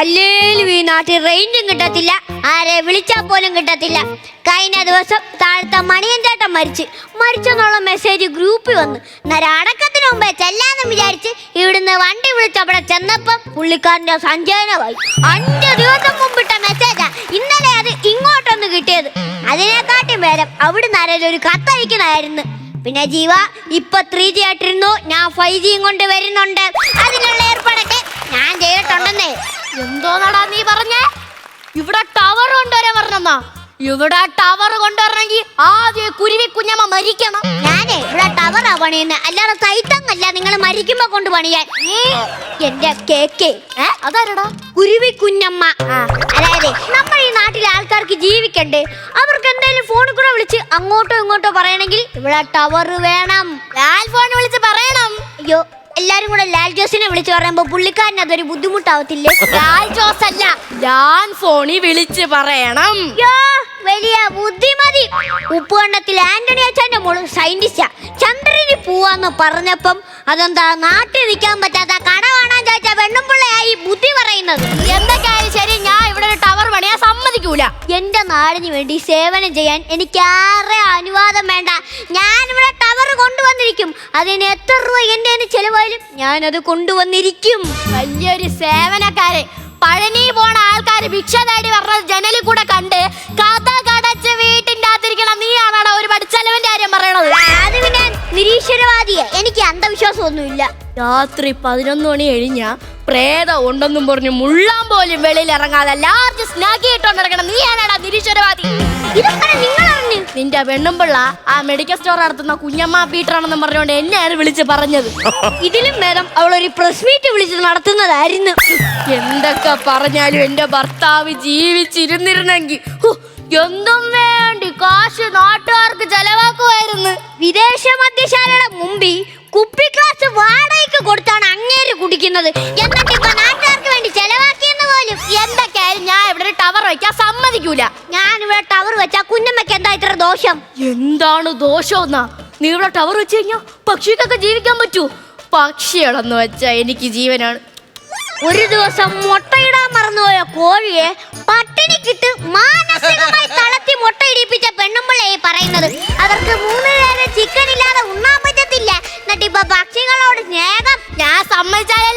അല്ലേലും ഈ നാട്ടിൽ റേഞ്ചും കിട്ടത്തില്ല. ആരെ വിളിച്ചാൽ പോലും കിട്ടത്തില്ല. കഴിഞ്ഞ ദിവസം താഴത്തെ മണിയൻ ചേട്ടൻ മരിച്ച്. മരിച്ചെന്നുള്ള മെസ്സേജ് ഗ്രൂപ്പിൽ വന്നു. എന്നാൽ അടക്കത്തിന് മുമ്പേ ചെല്ലാന്ന് വിചാരിച്ച് ഇവിടുന്ന് വണ്ടി വിളിച്ച് അവിടെ ചെന്നപ്പം പുള്ളിക്കാരന്റെ സഞ്ചയനമായി. അഞ്ച് ദിവസം മുമ്പിട്ട മെസ്സേജാ ഇന്നലെ അത് ഇങ്ങോട്ടൊന്ന് കിട്ടിയത്. അതിനെക്കാട്ടും ഭേദം അവിടുന്ന് ആരെങ്കിലും ഒരു കത്തയക്കുന്നതായിരുന്നു പിന്നെ ജീവ ഇപ്പൊ ത്രീ ജി ആയിട്ടിരുന്നു. ഞാൻ ഫൈവ് ജിയും കൊണ്ട് വരുന്നുണ്ട്. അതിനുള്ള ഏർപ്പാടൊക്കെ ഞാൻ ചെയ്തിട്ടുണ്ടെന്നേ. എന്തോന്നടാ നീ പറഞ്ഞേ? ഇവിടെ ടവർ കൊണ്ടുവരാൻ പറഞ്ഞെന്നാ? ഇവിടെ ടവർ കൊണ്ടുവരണമെങ്കിൽ ആദ്യം കുരുവി കുഞ്ഞമ്മ മരിക്കണം. ഞാനേ ഇവിടെ ടവറാ പണിയുന്നത് അല്ലാതെ തൈത്തങ്ങല്ല നിങ്ങൾ മരിക്കുമ്പോ കൊണ്ട് പണിയാൻ. എന്റെ കേക്കേ. അതാരടാ? കുരുവി കുഞ്ഞമ്മ. അതായത് നമ്മൾ ഈ നാട്ടിലെ ആൾക്കാർക്ക് ജീവിക്കണ്ടേ? അവർക്ക് എന്തായാലും ഫോണിൽ കൂടെ വിളിച്ച് അങ്ങോട്ടോ ഇങ്ങോട്ടോ പറയണമെങ്കിൽ ഇവിടെ ടവർ വേണം. ലാൽ ഫോൺ വിളിച്ച് പറയണം. അയ്യോ എല്ലാരും കൂടെ ലാൽ ജോസിനെ വിളിച്ചു പറയുമ്പോ പുള്ളിക്കാരന് അതൊരു ബുദ്ധിമുട്ടാവത്തില്ലേ? ലാൽ ജോസ് അല്ല. ഞാൻ ഫോണി വിളിച്ച് പറയണം. യോ, വലിയ ബുദ്ധിമതി. ഉപ്പുകണ്ടത്തിൽ ആന്റണി അച്ഛന്റെ മോൾ സയന്റിസ്റ്റാ ചന്ദ്രന് പോവാന്ന് പറഞ്ഞപ്പം അതെന്താ നാട്ടിൽ നിൽക്കാൻ പറ്റാത്ത കട നാടിന് വേണ്ടി സേവനം ചെയ്യാൻ എനിക്ക് ആരെ അനുവാദം വേണ്ട. ഞാനിവിടെ ടവർ കൊണ്ടുവന്നിരിക്കും. അതിന് എത്ര രൂപ കയ്യിന്ന് ചെലവായാലും ഞാനത് കൊണ്ടുവന്നിരിക്കും. വലിയൊരു സേവനക്കാരെ. പഴനി പോണ ആൾക്കാര് ഭിക്ഷ തേടി പറഞ്ഞത് ജനലിൽ കൂടെ കണ്ട് കഥ കടച്ച് വീട്ടിന്റെ അകത്തിരിക്കണം നീയാണോ ഒരു പഠിച്ചലവന്റെ കാര്യം പറയണത്? അത് പിന്നെ നിരീശ്വരവാദിയെ. എനിക്ക് അന്ധവിശ്വാസമൊന്നുമില്ല. രാത്രി പതിനൊന്ന് മണി കഴിഞ്ഞ പ്രേതം ഉണ്ടെന്നും പറഞ്ഞ് മുള്ളാൻ പോലും വെളിയിൽ ഇറങ്ങാതെ ലാർജ് സ്നാക്കി ഇട്ടോണ്ട് നീ നിങ്ങൾ അറിഞ്ഞു നിന്റെ പെണ്ണുമ്പിള്ള ആ മെഡിക്കൽ സ്റ്റോർ നടത്തുന്ന കുഞ്ഞമ്മ പീറ്ററാണെന്നും പറഞ്ഞുകൊണ്ട് എന്നെയാണ് വിളിച്ച് പറഞ്ഞത്? ഇതിലും ഭേദം അവൾ ഒരു പ്രസ് മീറ്റ് വിളിച്ച് നടത്തുന്നതായിരുന്നു. എന്തൊക്കെ പറഞ്ഞാലും എന്റെ ഭർത്താവ് ജീവിച്ചിരുന്നിരുന്നെങ്കിൽ എന്തും വേണ്ടി കാശ് നാട്ടുകാർക്ക് ചെലവാക്കുമായിരുന്നു. വിദേശ മദ്യശാലയുടെ മുമ്പിൽ കുപ്പി ഗ്ലാസ് വാടകയ്ക്ക് കൊടുത്താണ് അങ്ങേര് കുടിക്കുന്നത്. എന്നിട്ട് ഇപ്പൊ ചെലവാക്കിയെന്ന് എന്തൊക്കെയായാലും ഞാൻ ഇവിടെ ഒരു ടവർ വയ്ക്കാൻ സമ്മതിക്കൂല. ഞാൻ ഇവിടെ ടവർ വെച്ചാ കുഞ്ഞമ്മക്ക് എന്താ ഇത്ര ദോഷം? എന്താണ് ദോഷമെന്നാ? നീ ഇവിടെ ടവർ വെച്ച് കഴിഞ്ഞാ പക്ഷിക്കൊക്കെ ജീവിക്കാൻ പറ്റൂ. പക്ഷികളെന്ന് വെച്ചാ എനിക്ക് ജീവനാണ്. ഒരു ദിവസം മുട്ടയിടാൻ മറന്നുപോയ കോഴിയെ പട്ടിണിക്കിട്ട് മാനസികമായി തളർത്തി മുട്ടയിടിപ്പിച്ച പെണ്ണുമ്പിള്ളയെ പറയുന്നത്. അവർക്ക് മൂന്ന് നേരം ചിക്കൻ ഇല്ലാതെ ഉണ്ണാൻ പറ്റത്തില്ല. എന്നിട്ട് ഇപ്പൊ പക്ഷികളോട് സ്നേഹം? ഞാൻ സമ്മതിച്ചാലല്ലേ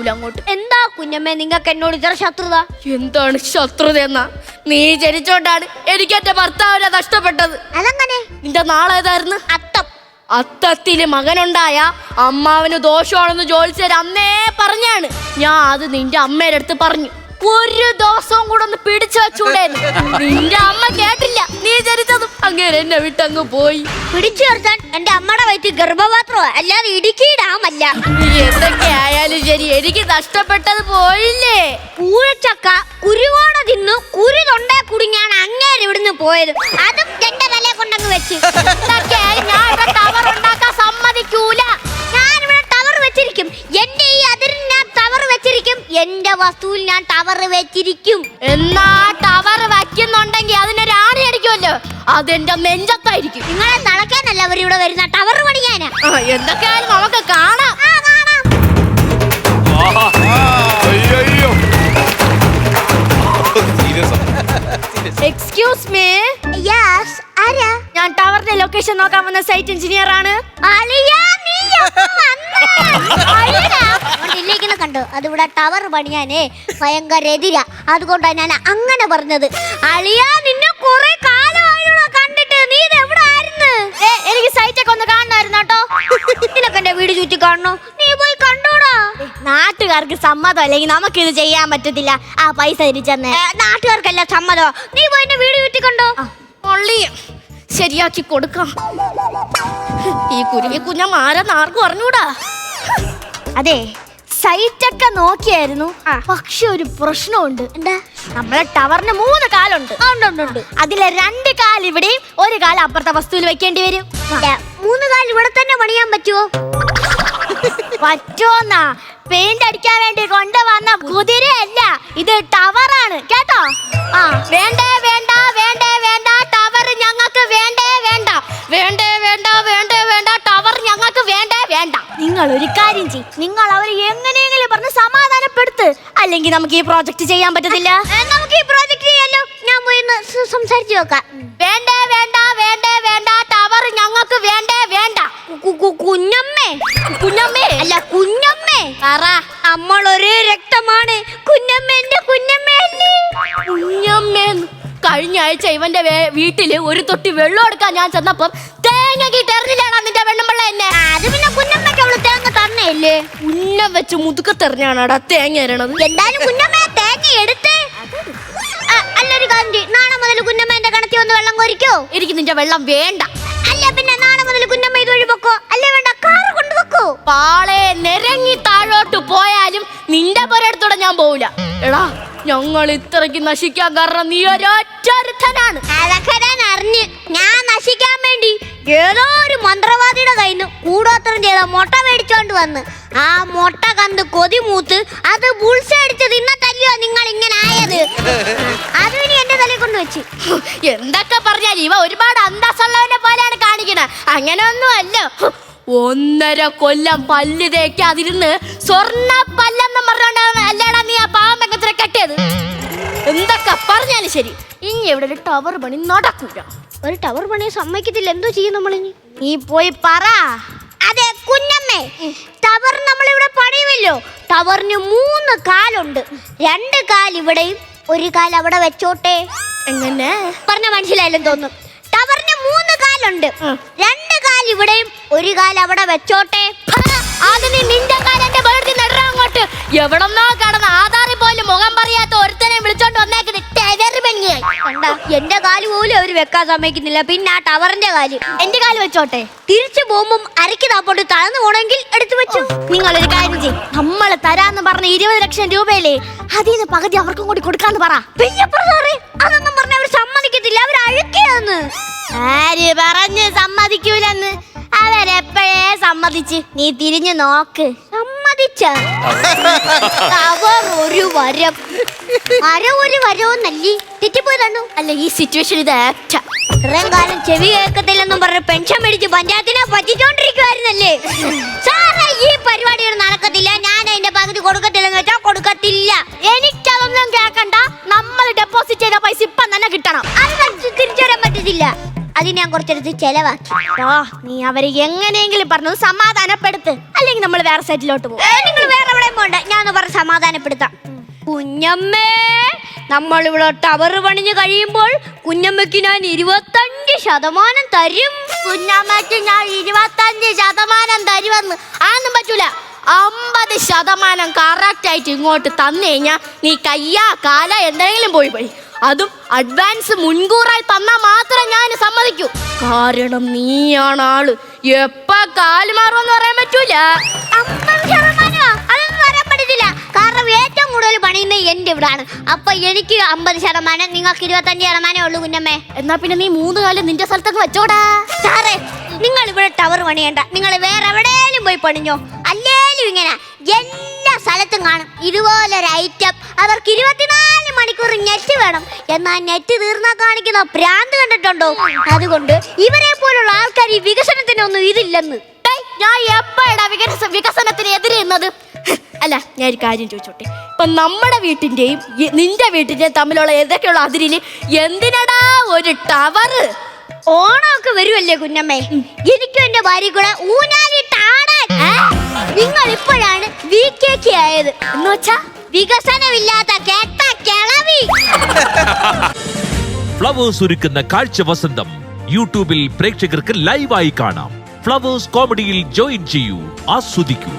സമ്മതിക്കൂല അങ്ങോട്ട്. എന്താ കുഞ്ഞമ്മേ നിങ്ങൾക്ക് എന്നോട് ഇത്ര ശത്രുത? എന്താണ് ശത്രുത എന്നാ? നീ ജനിച്ചോണ്ടാണ് എനിക്ക് എന്റെ ഭർത്താവിനെ നഷ്ടപ്പെട്ടത്. അതങ്ങനെ? നിന്റെ നാളേതായിരുന്നു? അത്തം. അത്തത്തിൽ മകനുണ്ടായ അമ്മാവന് ദോഷമാണെന്ന് ജോലിച്ചേര് അന്നേ പറഞ്ഞാണ്. ഞാൻ അത് നിന്റെ അമ്മയുടെ അടുത്ത് പറഞ്ഞു. ഒരു ദിവസവും കൂടെ ഒന്ന് പിടിച്ചു വെച്ചൂടെ. നിന്റെ അമ്മ കേട്ടില്ല. നീ ചരിച്ചതും അങ്ങനെ എന്നെ വിട്ടങ്ങ് പോയി. പിടിച്ചു നിർത്താൻ എന്റെ അമ്മയുടെ വയറ്റിൽ ഗർഭപാത്രമോ. അല്ലാതെ ഇടുക്കി ഡാമല്ല. എന്തൊക്കെ ആയാലും ശരി എനിക്ക് നഷ്ടപ്പെട്ടത് പോയില്ലേ? പൂഴച്ചക്ക കുരുവോടെ തിന്നു കുരു തൊണ്ടേ കുടുങ്ങിയാണ് അങ്ങേര് ഇവിടുന്ന് പോയത്. അടിക്കുമല്ലോ അതെന്റെ നെഞ്ചത്തായിരിക്കും. നിങ്ങളെ നടക്കാനല്ല അവർ ഇവിടെ വരുന്ന. ടവർ പണിയാനാ. ആ, എന്തൊക്കെയായാലും നമുക്ക് കാണാം. ആ കാണാം. അയ്യോ സീരിയസ് എക്സ്ക്യൂസ് മീ യെസ് ആരാ? ഞാൻ ടവറിന്റെ ലൊക്കേഷൻ നോക്കാൻ വന്ന സൈറ്റ് എഞ്ചിനീയർ ആണ്. അളിയാ, നീ ഇല്ലേക്കുന്ന കണ്ടോ. അതിവിടെ ടവർ പണിയാനേ ഭയങ്കര എതിരാ. അതുകൊണ്ടാണ് ഞാൻ അങ്ങനെ പറഞ്ഞത്. അളിയാ നിന്നെ കുറെ കാലമായുള്ള എനിക്ക് സൈറ്റ് ഒക്കെ ഒന്ന് കാണണമായിരുന്നു കേട്ടോ. നിനക്ക് എന്റെ വീട് ചുറ്റി കാണണോ? നീ പോയി കണ്ടോടാ. നാട്ടുകാർക്ക് സമ്മതം അല്ലെങ്കിൽ നമുക്ക് ഇത് ചെയ്യാൻ പറ്റത്തില്ല. ആ പൈസ തിരിച്ചെന്ന്. നാട്ടുകാർക്കല്ല സമ്മതോ? നീ പോയി എന്റെ വീട് ചുറ്റി കണ്ടോ? പൊള്ളി ശരിയാക്കി കൊടുക്കാം. ഈ കുരുങ്ങി കുഞ്ഞ മാരെന്ന് ആർക്കും അറിഞ്ഞൂടാ. അതെ സൈറ്റ് ഒക്കെ നോക്കിയായിരുന്നു പക്ഷെ ഒരു പ്രശ്നമുണ്ട്. നമ്മളെ ടവറിന് മൂന്ന് കാലുണ്ട്. അതിലെ രണ്ട് കാൽ ഇവിടെയും ഒരു കാൽ അപ്പുറത്തെ വസ്തുവിൽ വെക്കേണ്ടി വരും. മൂന്ന് കാൽ ഇവിടെ തന്നെ പണിയാൻ പറ്റുമോ പറ്റുമോന്നാ പെയിന്റ് അടിക്കാൻ വേണ്ടി കൊണ്ടുവന്ന കുതിരയല്ല. ഇത് ടവറാണ്. കേട്ടോ? ആ വേണ്ടേ? അല്ലെങ്കിൽ നമുക്ക് ഈ പ്രോജക്റ്റ് ചെയ്യാൻ പറ്റത്തില്ല. നമുക്ക് ഈ പ്രോജക്റ്റ് ചെയ്യാലോ? ഞാൻ പോയി സംസാരിച്ചു നോക്കാം. വേണ്ട വേണ്ട വേണ്ട വേണ്ട ടവർ ഞങ്ങൾക്ക് വേണ്ട വേണ്ട. കുഞ്ഞമ്മേ കുഞ്ഞമ്മേ. അല്ല കുഞ്ഞമ്മേ. പറ. നമ്മൾ ഒരേ രക്തമാണ്. കുഞ്ഞമ്മേന്റെ കുഞ്ഞമ്മേ കുഞ്ഞമ്മേ കഴിഞ്ഞ ആഴ്ച ഇവന്റെ വീട്ടിൽ ഒരു തൊട്ടി വെള്ളം എടുക്കാൻ ഞാൻ ചെന്നപ്പം തേങ്ങ തേങ്ങ തന്നെയല്ലേ? ഉന്നം വെച്ച് മുതുക്കത്തെറിഞ്ഞാണടാ തേങ്ങ എരണത് എന്തായാലും കുഞ്ഞമ്മ തേങ്ങ എടുത്ത് ആ, അല്ലൊരു കാര്യം ചെയ്യ്. നാളെ മുതൽ കുഞ്ഞമ്മ കണത്തി ഒന്ന് വെള്ളം കോരിക്കോ? എനിക്ക് നിന്റെ വെള്ളം വേണ്ട. അല്ല പിന്നെ നാളെ മുതൽ കുഞ്ഞമ്മ ഇതുവഴി വെക്കോ അല്ലേ വേണ്ട കാർ പാളെ നിരങ്ങി താഴോട്ട് പോയാലും നിന്റെ പുരടത്തോടെ ഞാൻ പോവില്ല എടാ ഞങ്ങൾ ഇത്രക്ക് നശിക്കാൻ കാരണം നീ ഒരൊറ്റൊരുത്തനാണ് അതൊക്കെ അറിഞ്ഞ് ഞാൻ നശിക്കാൻ വേണ്ടി ഏതോ ഒരു മന്ത്രവാദിയുടെ കയ്യിൽ നിന്ന് കൂടോത്രം ചെയ്ത മുട്ട മേടിച്ചോണ്ട് വന്ന്. ആ മുട്ട കണ്ട് കൊതിമൂത്ത് അത് ബുൾസ അടിച്ച് തിന്നിട്ടല്ലയോ നിങ്ങൾ ഇങ്ങനെ ആയത്? അത് ഇനി എന്റെ തലയിൽ കൊണ്ട് വെച്ച്. എന്തൊക്കെ പറഞ്ഞാൽ ഇവ ഒരുപാട് അന്തസ്സുള്ളവനെ പോലെയാണ് കാണിക്കണ. അങ്ങനെയൊന്നും അല്ല. ഒന്നര കൊല്ലം പല്ല് തേക്കാതിരുന്ന് സ്വർണ പല്ലെന്ന് പറഞ്ഞോണ്ടാണ് അല്ലേടാ നീ ആ പാവം കെട്ടിയത്. എന്തൊക്കെ പറഞ്ഞാലും ശരി. ഇവിടെ ഒരു ടവർ പണി നടക്കൂല. ഒരു ടവർ പണി സമ്മതിക്കത്തില്ല. എന്തോ ചെയ്യും നമ്മളിനി നീ പോയി പറ. അതെ കുഞ്ഞമ്മേ ടവർ നമ്മളിവിടെ പണിയുമല്ലോ. ടവറിന് മൂന്ന് കാലുണ്ട്. രണ്ട് കാൽ ഇവിടെയും ഒരു കാൽ അവിടെ വെച്ചോട്ടെ. എങ്ങനെ? പറഞ്ഞ മനസ്സിലായാലും തോന്നും ടവറിന് മൂന്ന് കാലുണ്ട്. രണ്ട് കാൽ ഇവിടെയും ഒരു കാൽ അവിടെ വെച്ചോട്ടെ. അതിന് നിന്റെ കാലന്റെ വെറുതെ നടറാ അങ്ങോട്ട്. എവിടെന്നോ കടന്ന് ആധാറിൽ പോലും മുഖം പറയാത്ത ഒരുത്തനെ വിളിച്ചോണ്ട് വന്നേക്കുന്നത് പണിയായി കണ്ട? എന്റെ കാൽ പോലും അവർ വെക്കാൻ സമ്മതിക്കുന്നില്ല. പിന്നെ ആ ടവറിന്റെ കാൽ. എന്റെ കാൽ വെച്ചോട്ടെ. തിരിച്ചു പോകുമ്പോ അരക്ക് താപ്പോട്ട് തളർന്നു പോണെങ്കിൽ എടുത്തു വെച്ചു. നിങ്ങൾ ഒരു കാര്യം ചെയ്യും. നമ്മൾ തരാന്ന് പറഞ്ഞ ഇരുപത് ലക്ഷം രൂപയില്ലേ അതിന് പകുതി അവർക്കും കൂടി കൊടുക്കാന്ന് പറ. അതൊന്നും പറഞ്ഞ അവർ സമ്മതിക്കത്തില്ല. അവർ അഴുക്കിയാന്ന്. ആര് പറഞ്ഞ് സമ്മതിക്കൂലെന്ന്? അവരെപ്പോഴേ സമ്മതിച്ച്? നീ തിരിഞ്ഞു നോക്ക്. സമ്മതിച്ച? അവർ ഒരു വരം വരവുന്നല്ലേ അല്ല ഈ സിറ്റുവേഷൻ ഇത് ഏറ്റ ഇത്രയും കാലം ചെവി കേൾക്കത്തില്ലെന്നും പറഞ്ഞ് പെൻഷൻ മേടിച്ച് പഞ്ചായത്തിനെ പറ്റിച്ചോണ്ടിരിക്കുവായിരുന്നല്ലേ? സാറേ ഈ പരിപാടികൾ നടക്കത്തില്ല. ഞാൻ അതിന്റെ പകുതി കൊടുക്കത്തില്ലെന്ന് വെച്ചാൽ കൊടുക്കത്തില്ല. എനിക്കതൊന്നും നമ്മൾ ഡെപ്പോസിറ്റ് ചെയ്ത പൈസ ഇപ്പം തന്നെ കിട്ടണം. അത് തിരിച്ചു വരാൻ പറ്റത്തില്ല. അതിന് ഞാൻ കുറച്ചെടുത്ത് ചെലവാക്കി. ആ നീ അവരെ എങ്ങനെയെങ്കിലും പറഞ്ഞു സമാധാനപ്പെടുത്ത്. അല്ലെങ്കിൽ നമ്മൾ വേറെ സൈറ്റിലോട്ട് പോകും. നിങ്ങൾ വേറെ എവിടെയും പോണ്ട. ഞാൻ പറഞ്ഞ് സമാധാനപ്പെടുത്താം. കുഞ്ഞമ്മേ നമ്മൾ ഇവിടെ ടവർ പണിഞ്ഞ് കഴിയുമ്പോൾ കുഞ്ഞമ്മയ്ക്ക് ഞാൻ ഇരുപത്തഞ്ച് ശതമാനം തരും. കുഞ്ഞമ്മക്ക് ഞാൻ ഇരുപത്തഞ്ച് ശതമാനം തരുമെന്ന് ആന്നും പറ്റൂല. അമ്പത് ശതമാനം കറക്റ്റ് ആയിട്ട് ഇങ്ങോട്ട് തന്നു കഴിഞ്ഞാൽ നീ കയ്യാ കാല എന്തെങ്കിലും പോയി പോയി. അതും അഡ്വാൻസ് മുൻകൂറായി തന്നാൽ മാത്രം ഞാൻ സമ്മതിക്കൂ. കാരണം നീയാണ് ആൾ. എപ്പ കാൽ മാറുമെന്ന് പറയാൻ പറ്റൂല. അമ്പത് ശതമാനമാ ഏറ്റവും കൂടുതൽ പണിയുന്നത് എന്റെ ഇവിടാണ്. അപ്പൊ എനിക്ക് അമ്പത് ശതമാനം നിങ്ങൾക്ക് ഇരുപത്തഞ്ച് ശതമാനമേ ഉള്ളൂ കുഞ്ഞമ്മേ. എന്നാ പിന്നെ നീ മൂന്ന് കാലം നിന്റെ സ്ഥലത്തൊക്കെ വെച്ചോടാ. സാറേ നിങ്ങൾ ഇവിടെ ടവർ പണിയണ്ട. നിങ്ങൾ വേറെ എവിടെയും പോയി പണിഞ്ഞോ? അല്ലേലും ഇങ്ങനെ എല്ലാ സ്ഥലത്തും കാണും. ഇതുപോലൊരു ഐറ്റം അവർക്ക് ഇരുപത്തിനാല് മണിക്കൂർ നെറ്റ് വേണം. എന്നാൽ നെറ്റ് തീർന്നാ കാണിക്കുന്ന ഭ്രാന്ത് കണ്ടിട്ടുണ്ടോ? അതുകൊണ്ട് ഇവരെ പോലുള്ള ആൾക്കാർ ഈ വികസനത്തിനൊന്നും ഇതില്ലെന്ന്. ഞാൻ എപ്പോഴാ വികസ വികസനത്തിന് എതിരെ നിന്നത്? അല്ല ഞാൻ ഒരു കാര്യം ചോദിച്ചോട്ടെ? ഇപ്പൊ നമ്മുടെ വീട്ടിന്റെയും നിന്റെ വീട്ടിന്റെയും തമ്മിലുള്ള ഏതൊക്കെയുള്ള അതിരിൽ എന്തിനടാ ഒരു ടവർ? ഓണമൊക്കെ വരുമല്ലേ കുഞ്ഞമ്മേ? എനിക്കും എന്റെ ഭാര്യ കൂടെ ആടാൻ നിങ്ങൾ ഇപ്പോഴാണ് വി കെ കെ ആയത്. എന്ന് വെച്ചാ? വികസനമില്ലാത്ത കേട്ട കിളവി. ഫ്ലവേഴ്സ് ഒരുക്കുന്ന കാഴ്ച വസന്തം യൂട്യൂബിൽ പ്രേക്ഷകർക്ക് ലൈവായി കാണാം. ഫ്ലവേഴ്സ് കോമഡിയിൽ ജോയിൻ ചെയ്യൂ ആസ്വദിക്കൂ.